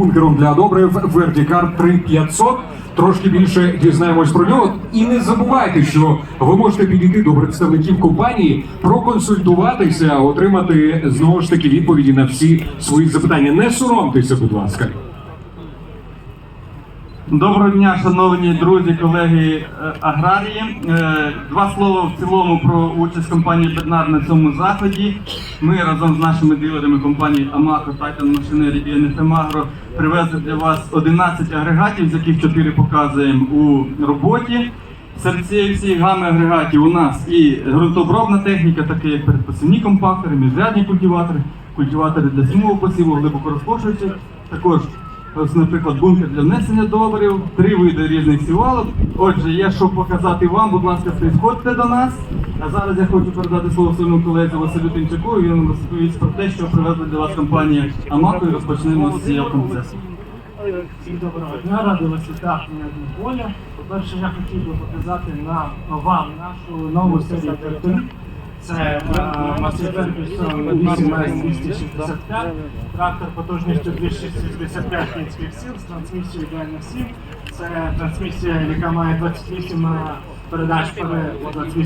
бункером для добрив Verticar 3500. Трошки більше дізнаємось про нього. І не забувайте, що ви можете підійти до представників компанії, проконсультуватися, отримати знову ж таки відповіді на всі свої запитання. Не соромтеся, будь ласка. Доброго дня, шановні друзі, колеги е, аграрії. Е, Два слова в цілому про участь компанії Беднар на цьому заході. Ми разом з нашими дилерами компанії Амако, Titan Machinery і Agro привезли для вас 11 агрегатів, з яких 4 показуємо у роботі. Серед цієї всієї гами агрегатів у нас і ґрунтообробна техніка, такі як передпосівні компактори, міжрядні культиватори, культиватори для сімового посіву, глибоко розкошуючі. Також Ось, наприклад, бункер для внесення добрив, три види різних сівалок. Отже, є що показати вам, будь ласка, приходьте до нас. А зараз я хочу передати слово своєму колезі Василю Тимчаку. Він розповість про те, що привезли для вас компанія Амако і розпочнемо з цієї процесу. Всім доброго дня, радий вас вітати на поля. По-перше, я хотів би показати на вам нашу нову серію тракторів. Це Mercedes 8 s 265, трактор потужністю 265 кінських сил з трансмісією ідеально 7. Це трансмісія, яка має 28 передач вперед, по 28